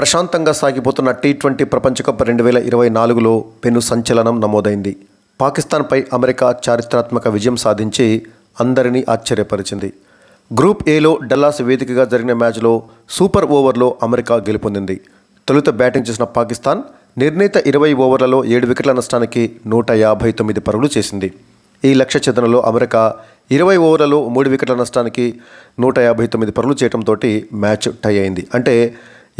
ప్రశాంతంగా సాగిపోతున్న T twenty ప్రపంచకప్ రెండు వేల ఇరవై నాలుగులో పెను సంచలనం నమోదైంది. పాకిస్తాన్పై అమెరికా చారిత్రాత్మక విజయం సాధించి అందరినీ ఆశ్చర్యపరిచింది. గ్రూప్ ఏలో డల్లాస్ వేదికగా జరిగిన మ్యాచ్లో సూపర్ ఓవర్లో అమెరికా గెలుపొందింది. తొలుత బ్యాటింగ్ చేసిన పాకిస్తాన్ నిర్ణీత ఇరవై ఓవర్లలో ఏడు వికెట్ల నష్టానికి నూట యాభై తొమ్మిది పరుగులు చేసింది. ఈ లక్ష్య ఛేదనలో అమెరికా ఇరవై ఓవర్లలో మూడు వికెట్ల నష్టానికి నూట యాభై తొమ్మిది పరుగులు చేయడంతో మ్యాచ్ టై అయింది. అంటే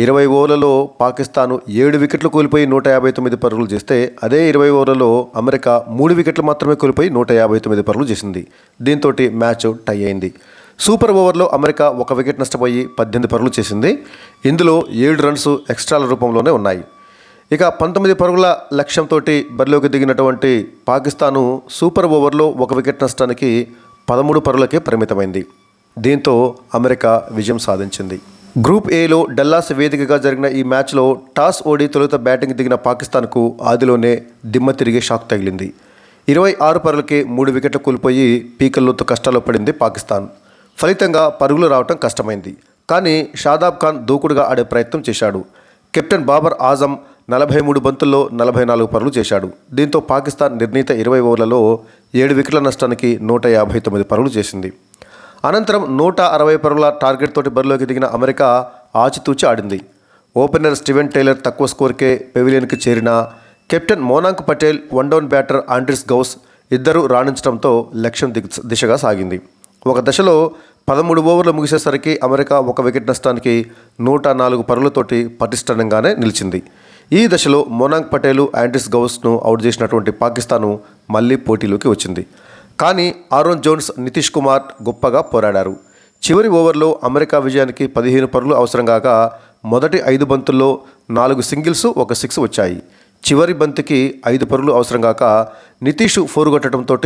ఇరవై ఓవర్లలో పాకిస్తాన్ ఏడు వికెట్లు కోల్పోయి నూట యాభై తొమ్మిది పరుగులు చేస్తే అదే ఇరవై ఓవర్లలో అమెరికా మూడు వికెట్లు మాత్రమే కోల్పోయి నూట యాభై తొమ్మిది పరుగులు చేసింది. దీంతో మ్యాచ్ టై అయింది. సూపర్ ఓవర్లో అమెరికా ఒక వికెట్ నష్టపోయి పద్దెనిమిది పరుగులు చేసింది. ఇందులో ఏడు రన్స్ ఎక్స్ట్రాల రూపంలోనే ఉన్నాయి. ఇక పంతొమ్మిది పరుగుల లక్ష్యంతో బరిలోకి దిగినటువంటి పాకిస్తాను సూపర్ ఓవర్లో ఒక వికెట్ నష్టానికి పదమూడు పరుగులకే పరిమితమైంది. దీంతో అమెరికా విజయం సాధించింది. గ్రూప్ ఏలో డల్లాస్ వేదికగా జరిగిన ఈ మ్యాచ్లో టాస్ ఓడి తొలుత బ్యాటింగ్ దిగిన పాకిస్తాన్కు ఆదిలోనే దిమ్మ తిరిగే షాక్ తగిలింది. ఇరవై ఆరు పరులకే మూడు వికెట్లు కోల్పోయి పీకల్లోతో కష్టాల్లో పడింది పాకిస్తాన్. ఫలితంగా పరుగులు రావటం కష్టమైంది. కానీ షాదాబ్ ఖాన్ దూకుడుగా ఆడే ప్రయత్నం చేశాడు. కెప్టెన్ బాబర్ ఆజం నలభై మూడు బంతుల్లో నలభై నాలుగు పరుగులు చేశాడు. దీంతో పాకిస్తాన్ నిర్ణీత ఇరవై ఓవర్లలో ఏడు వికెట్ల నష్టానికి నూట యాభై తొమ్మిది పరుగులు చేసింది. అనంతరం నూట అరవై పరుగుల టార్గెట్ తోటి బరిలోకి దిగిన అమెరికా ఆచితూచి ఆడింది. ఓపెనర్ స్టీవెన్ టైలర్ తక్కువ స్కోర్కే పెవిలియన్కి చేరిన captain Monank Patel one down batter Andries Gous ఇద్దరు రాణించడంతో లక్ష్యం దిగ్- దిశగా సాగింది. ఒక దశలో పదమూడు ఓవర్లు ముగిసేసరికి అమెరికా ఒక వికెట్ నష్టానికి నూట నాలుగు పరుగులతోటి పటిష్టంగానే నిలిచింది. ఈ దశలో మోనాంక్ పటేలు ఆండ్రిస్ గౌస్ను అవుట్ చేసినటువంటి పాకిస్తాను మళ్ళీ పోటీలోకి వచ్చింది. కానీ ఆరోన్ జోన్స్ నితీష్ కుమార్ గొప్పగా పోరాడారు. చివరి ఓవర్లో అమెరికా విజయానికి పదిహేను పరుగులు అవసరం కాగా మొదటి ఐదు బంతుల్లో నాలుగు సింగిల్స్ ఒక సిక్స్ వచ్చాయి. చివరి బంతికి ఐదు పరుగులు అవసరం కాక నితీష్ ఫోర్ కొట్టడంతో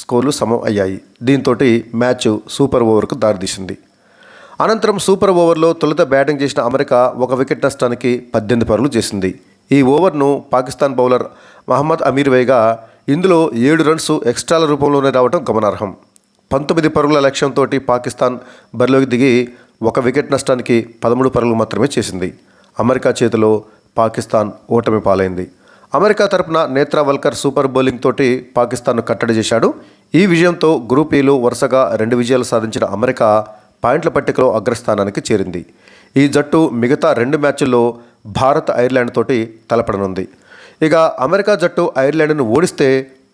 స్కోర్లు సమం అయ్యాయి. దీంతో మ్యాచ్ సూపర్ ఓవర్కు దారితీసింది. అనంతరం సూపర్ ఓవర్లో తొలుత బ్యాటింగ్ చేసిన అమెరికా ఒక వికెట్ నష్టానికి పద్దెనిమిది పరుగులు చేసింది. ఈ ఓవర్ను పాకిస్తాన్ బౌలర్ మహమ్మద్ అమీర్ వేగా ఇందులో ఏడు రన్స్ ఎక్స్ట్రాల రూపంలోనే రావడం గమనార్హం. పంతొమ్మిది పరుగుల లక్ష్యంతో పాకిస్తాన్ బరిలోకి దిగి ఒక వికెట్ నష్టానికి పదమూడు పరుగులు మాత్రమే చేసింది. అమెరికా చేతిలో పాకిస్తాన్ ఓటమి పాలైంది. అమెరికా తరపున నేత్రా వల్కర్ సూపర్ బౌలింగ్ తోటి పాకిస్తాన్ను కట్టడి చేశాడు. ఈ విజయంతో గ్రూప్ ఏలో వరుసగా రెండు విజయాలు సాధించిన అమెరికా పాయింట్ల పట్టికలో అగ్రస్థానానికి చేరింది. ఈ జట్టు మిగతా రెండు మ్యాచ్ల్లో భారత్ ఐర్లాండ్ తోటి తలపడనుంది. ఇక అమెరికా జట్టు ఐర్లాండ్ను ఓడిస్తే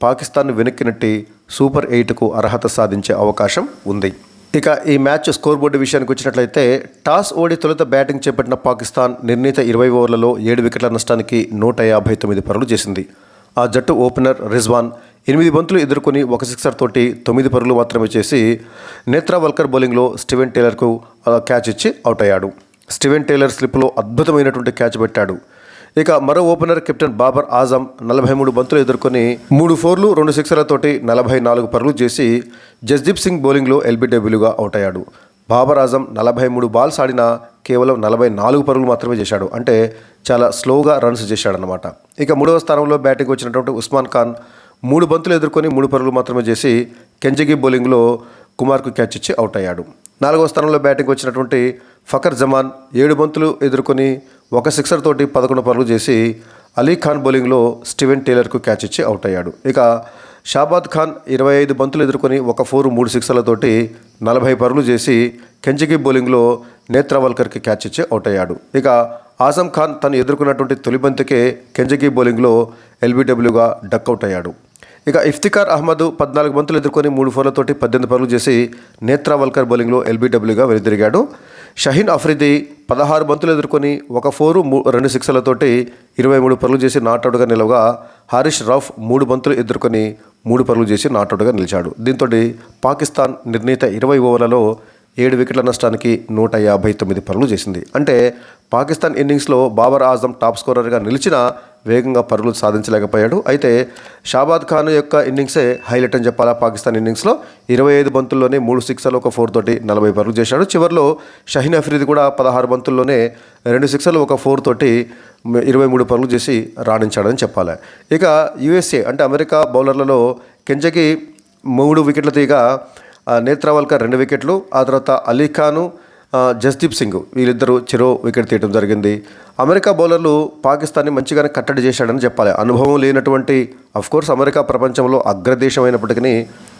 పాకిస్తాన్ వెనక్కి నెట్టి సూపర్ ఎయిట్కు అర్హత సాధించే అవకాశం ఉంది. ఇక ఈ మ్యాచ్ స్కోర్ బోర్డు విషయానికి వచ్చినట్లయితే టాస్ ఓడి తొలుత బ్యాటింగ్ చేపట్టిన పాకిస్తాన్ నిర్ణీత ఇరవై ఓవర్లలో ఏడు వికెట్ల నష్టానికి నూట యాభై తొమ్మిది పరులు చేసింది. ఆ జట్టు ఓపెనర్ రిజ్వాన్ ఎనిమిది బంతులు ఎదుర్కొని ఒక సిక్సర్ తోటి తొమ్మిది పరులు మాత్రమే చేసి నేత్రా వల్కర్ బౌలింగ్లో స్టీవెన్ టేలర్కు క్యాచ్ ఇచ్చి అవుట్ అయ్యాడు. స్టీవెన్ టేలర్ స్లిప్లో అద్భుతమైనటువంటి క్యాచ్ పెట్టాడు. ఇక మరో ఓపెనర్ కెప్టెన్ బాబర్ ఆజం నలభై మూడు బంతులు ఎదుర్కొని మూడు ఫోర్లు రెండు సిక్సర్లతోటి నలభై నాలుగు పరులు చేసి జస్దీప్ సింగ్ బౌలింగ్లో ఎల్బీడబ్ల్యూగా అవుట్ అయ్యాడు బాబర్ ఆజం నలభై మూడు బాల్స్ ఆడిన కేవలం నలభై నాలుగు పరుగులు మాత్రమే చేశాడు. అంటే చాలా స్లోగా రన్స్ చేశాడనమాట ఇక మూడవ స్థానంలో బ్యాటింగ్ వచ్చినటువంటి ఉస్మాన్ ఖాన్ మూడు బంతులు ఎదుర్కొని మూడు పరుగులు మాత్రమే చేసి కెంజగి బౌలింగ్లో కుమార్కు క్యాచ్ ఇచ్చి అవుట్ అయ్యాడు నాలుగవ స్థానంలో బ్యాటింగ్ వచ్చినటువంటి ఫకర్ జమాన్ ఏడు బంతులు ఎదుర్కొని ఒక సిక్సర్ తోటి పదకొండు పరుగులు చేసి అలీ ఖాన్ బౌలింగ్లో స్టీవెన్ టేలర్కు క్యాచ్ ఇచ్చి అవుట్ అయ్యాడు. ఇక షాబాద్ ఖాన్ ఇరవై ఐదు బంతులు ఎదుర్కొని ఒక ఫోర్ మూడు సిక్సర్లతోటి నలభై పరుగులు చేసి కెంచికి బౌలింగ్లో నేత్రవల్కర్కి క్యాచ్ ఇచ్చి అవుట్ అయ్యాడు. ఇక ఆజం ఖాన్ తను ఎదుర్కొన్నటువంటి తొలి బంతికే కెంజకి బౌలింగ్లో ఎల్బీడబ్ల్యూగా డక్అవుట్ అయ్యాడు. ఇక ఇఫ్తికార్ అహ్మద్ పద్నాలుగు బంతులు ఎదుర్కొని మూడు ఫోర్లతోటి పద్దెనిమిది పరుగులు చేసి నేత్రా వల్కర్ బౌలింగ్లో ఎల్బీడబ్ల్యూగా వెనుదిరిగాడు. షహీన్ అఫ్రిది పదహారు బంతులు ఎదుర్కొని ఒక ఫోరు మూ రెండు సిక్స్లతోటి ఇరవై మూడు పరుగులు చేసి నాటౌట్గా నిలవగా హారిష్ రౌఫ్ మూడు బంతులు ఎదుర్కొని మూడు పరుగులు చేసి నాటౌట్గా నిలిచాడు. దీంతో పాకిస్తాన్ నిర్ణీత ఇరవై ఓవర్లలో ఏడు వికెట్ల నష్టానికి నూట యాభై తొమ్మిది పరుగులు చేసింది. అంటే పాకిస్తాన్ ఇన్నింగ్స్లో బాబర్ ఆజం టాప్ స్కోరర్గా నిలిచినా వేగంగా పరుగులు సాధించలేకపోయాడు. అయితే షాబాద్ ఖాన్ యొక్క ఇన్నింగ్సే హైలైట్ అని చెప్పాలా పాకిస్తాన్ ఇన్నింగ్స్లో. ఇరవై ఐదు బంతుల్లోనే మూడు సిక్సర్లు ఒక ఫోర్ తోటి నలభై పరుగులు చేశాడు. చివరిలో షహీన్ అఫ్రీది కూడా పదహారు బంతుల్లోనే రెండు సిక్సర్లు ఒక ఫోర్ తోటి ఇరవై మూడు పరుగులు చేసి రాణించాడని చెప్పాలి. ఇక యుఎస్ఏ అంటే అమెరికా బౌలర్లలో కెంజకి మూడు వికెట్ల తీగా నేత్రావల్కర్ రెండు వికెట్లు ఆ తర్వాత అలీఖాను జస్దీప్ సింగ్ వీళ్ళిద్దరూ చెరో వికెట్ తీయడం జరిగింది. అమెరికా బౌలర్లు పాకిస్తాన్ని మంచిగానే కట్టడి చేశాడని చెప్పాలి. అనుభవం లేనటువంటి కోర్స్ అమెరికా ప్రపంచంలో అగ్రదేశం అయినప్పటికీ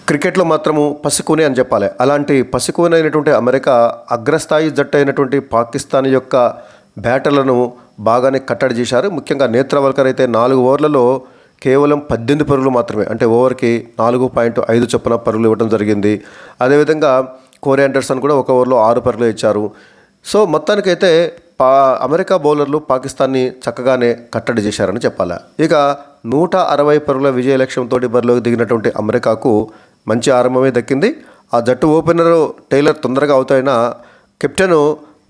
క్రికెట్లో మాత్రము పసికూనే అని చెప్పాలి. అలాంటి పసికూనైనటువంటి అయినటువంటి అమెరికా అగ్రస్థాయి జట్టు అయినటువంటి పాకిస్తాన్ యొక్క బ్యాటర్లను బాగానే కట్టడి చేశారు. ముఖ్యంగా నేత్రవల్కర్ అయితే నాలుగు ఓవర్లలో కేవలం పద్దెనిమిది పరుగులు మాత్రమే అంటే ఓవర్కి నాలుగు పాయింట్ ఐదు చొప్పున పరుగులు ఇవ్వడం జరిగింది. అదేవిధంగా కోరి ఆండర్సన్ కూడా ఒక ఓవర్లో ఆరు పరుగులు ఇచ్చారు. సో మొత్తానికైతే పా అమెరికా బౌలర్లు పాకిస్తాన్ని చక్కగానే కట్టడి చేశారని చెప్పాలి. ఇక నూట అరవై పరుగుల విజయ లక్ష్యంతో బరిలోకి దిగినటువంటి అమెరికాకు మంచి ఆరంభమే దక్కింది. ఆ జట్టు ఓపెనర్ టైలర్ తొందరగా అవుతాయినా కెప్టెన్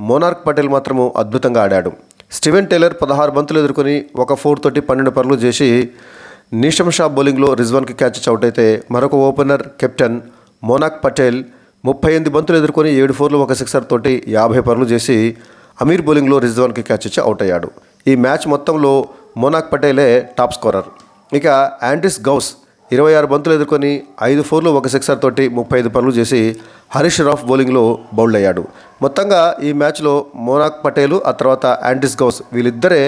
మోనార్క్ పటేల్ మాత్రము అద్భుతంగా ఆడాడు. స్టీవెన్ టైలర్ పదహారు బంతులు ఎదుర్కొని ఒక ఫోర్ తోటి పన్నెండు పరుగులు చేసి నీషమ్ షా బౌలింగ్లో రిజ్వాన్కి క్యాచ్ అవుట్ అయితే మరొక ఓపెనర్ కెప్టెన్ మోనాక్ పటేల్ ముప్పై ఎనిమిది బంతులు ఎదుర్కొని ఏడు ఫోర్లు ఒక సిక్సర్ తోటి యాభై పనులు చేసి అమీర్ బౌలింగ్లో రిజ్వాన్కి క్యాచ్ ఇచ్చి అవుట్ అయ్యాడు. ఈ మ్యాచ్ మొత్తంలో మోనాక్ పటేలే టాప్ స్కోరర్. ఇక యాంటిస్ గౌస్ ఇరవై ఆరు బంతులు ఎదుర్కొని ఐదు ఫోర్లు ఒక సిక్సర్ తోటి ముప్పై ఐదు పనులు చేసి హరీష్ రాఫ్ బౌలింగ్లో బౌల్డ్ అయ్యాడు. మొత్తంగా ఈ మ్యాచ్లో మోనాక్ పటేలు ఆ తర్వాత యాంటిస్ గౌస్ వీళ్ళిద్దరే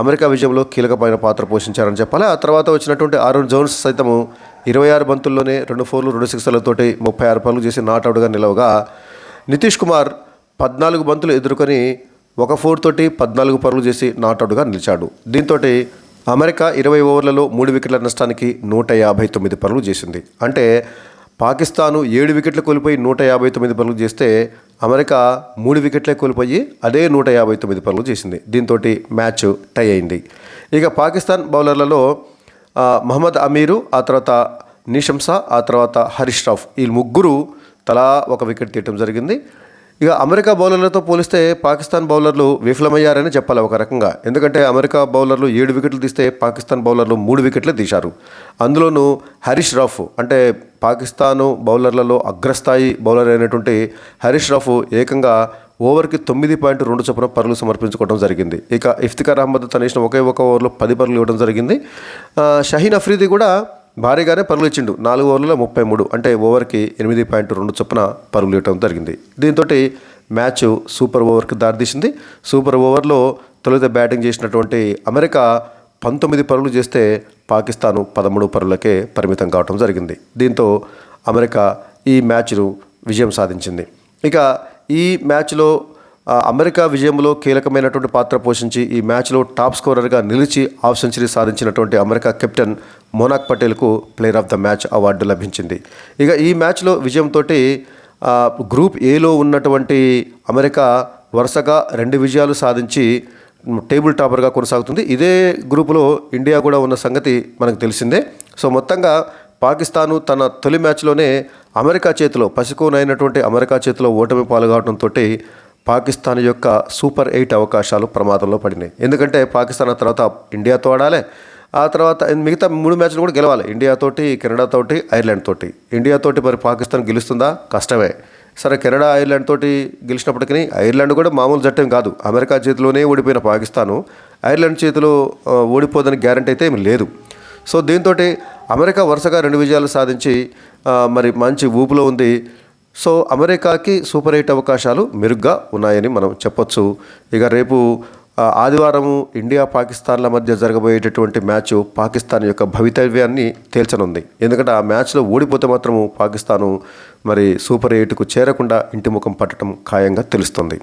అమెరికా విజయంలో కీలకమైన పాత్ర పోషించారని చెప్పాలి. ఆ తర్వాత వచ్చినటువంటి ఆరుణ్ జోన్స్ సైతము ఇరవై ఆరు బంతుల్లోనే రెండు ఫోర్లు రెండు సిక్స్లతోటి ముప్పై ఆరు పనులు చేసి నాటౌట్గా నిలవగా నితీష్ కుమార్ పద్నాలుగు బంతులు ఎదుర్కొని ఒక ఫోర్ తోటి పద్నాలుగు పరుగులు చేసి నాటౌట్గా నిలిచాడు. దీంతో అమెరికా ఇరవై ఓవర్లలో మూడు వికెట్ల నష్టానికి నూట యాభై తొమ్మిది పరుగులు చేసింది. అంటే పాకిస్తాను ఏడు వికెట్లు కోల్పోయి నూట యాభై తొమ్మిది పనులు చేస్తే అమెరికా మూడు వికెట్లే కోల్పోయి అదే నూట యాభై తొమ్మిది పనులు చేసింది. దీంతో మ్యాచ్ టై అయింది. ఇక పాకిస్తాన్ బౌలర్లలో మహమ్మద్ అమీరు ఆ తర్వాత నిషంసా ఆ తర్వాత హరీష్ రాఫ్ ఈ ముగ్గురు తలా ఒక వికెట్ తీయటం జరిగింది. ఇక అమెరికా బౌలర్లతో పోలిస్తే పాకిస్తాన్ బౌలర్లు విఫలమయ్యారని చెప్పాలి ఒక రకంగా. ఎందుకంటే అమెరికా బౌలర్లు ఏడు వికెట్లు తీస్తే పాకిస్తాన్ బౌలర్లు మూడు వికెట్లు తీశారు. అందులోనూ హరీష్ రాఫ్ అంటే పాకిస్తాను బౌలర్లలో అగ్రస్థాయి బౌలర్ అయినటువంటి హరీష్ రాఫ్ ఏకంగా ఓవర్కి తొమ్మిది పాయింట్ రెండు చొప్పున పరులు సమర్పించుకోవడం జరిగింది. ఇక ఇఫ్తికార్ అహ్మద్ తనేసిన ఒకే ఒక ఓవర్లో పది పరులు ఇవ్వడం జరిగింది. షహీన్ అఫ్రీది కూడా భారీగానే పరుగులు ఇచ్చిండు. నాలుగు ఓవర్లలో ముప్పై మూడు అంటే ఓవర్కి ఎనిమిది పాయింట్ రెండు చొప్పున పరుగులు ఇవ్వడం జరిగింది. దీంతో మ్యాచ్ సూపర్ ఓవర్కి దారితీసింది. సూపర్ ఓవర్లో తొలుత బ్యాటింగ్ చేసినటువంటి అమెరికా పంతొమ్మిది పరుగులు చేస్తే పాకిస్తాను పదమూడు పరుగులకే పరిమితం కావడం జరిగింది. దీంతో అమెరికా ఈ మ్యాచ్ను విజయం సాధించింది. ఇక ఈ మ్యాచ్లో అమెరికా విజయంలో కీలకమైనటువంటి పాత్ర పోషించి ఈ మ్యాచ్లో టాప్ స్కోరర్గా నిలిచి హాఫ్ సెంచరీ సాధించినటువంటి America captain Monank పటేల్కు player of the match award లభించింది. ఇక ఈ మ్యాచ్లో విజయంతో గ్రూప్ ఏలో ఉన్నటువంటి అమెరికా వరుసగా రెండు విజయాలు సాధించి టేబుల్ టాపర్గా కొనసాగుతుంది. ఇదే గ్రూపులో ఇండియా కూడా ఉన్న సంగతి మనకు తెలిసిందే. సో మొత్తంగా పాకిస్తాను తన తొలి మ్యాచ్లోనే అమెరికా చేతిలో పసికోనైనటువంటి అమెరికా చేతిలో ఓటమి పాల్గొనడంతో పాకిస్తాన్ యొక్క సూపర్ ఎయిట్ అవకాశాలు ప్రమాదంలో పడినాయి. ఎందుకంటే పాకిస్తాన్ ఆ తర్వాత ఇండియాతో ఆడాలి. ఆ తర్వాత మిగతా మూడు మ్యాచ్లు కూడా గెలవాలి. ఇండియాతోటి కెనడాతోటి ఐర్లాండ్ తోటి. ఇండియాతోటి మరి పాకిస్తాన్ గెలుస్తుందా? కష్టమే. సరే కెనడా ఐర్లాండ్ తోటి గెలిచినప్పటికీ ఐర్లాండ్ కూడా మామూలు జట్టం కాదు. అమెరికా చేతిలోనే ఓడిపోయిన పాకిస్తాను. ఐర్లాండ్ చేతిలో ఓడిపోదని గ్యారంటీ అయితే ఏమి లేదు. సో దీంతో అమెరికా వరుసగా రెండు విజయాలు సాధించి మరి మంచి ఊపులో ఉంది. సో అమెరికాకి సూపర్ ఎయిట్ అవకాశాలు మెరుగ్గా ఉన్నాయని మనం చెప్పొచ్చు. ఇక రేపు ఆదివారం ఇండియా పాకిస్తాన్ల మధ్య జరగబోయేటటువంటి మ్యాచ్ పాకిస్తాన్ యొక్క భవితవ్యాన్ని తేల్చనుంది. ఎందుకంటే ఆ మ్యాచ్లో ఓడిపోతే మాత్రము పాకిస్తాను మరి సూపర్ ఎయిట్కు చేరకుండా ఇంటి ముఖం పట్టడం ఖాయంగా తెలుస్తుంది.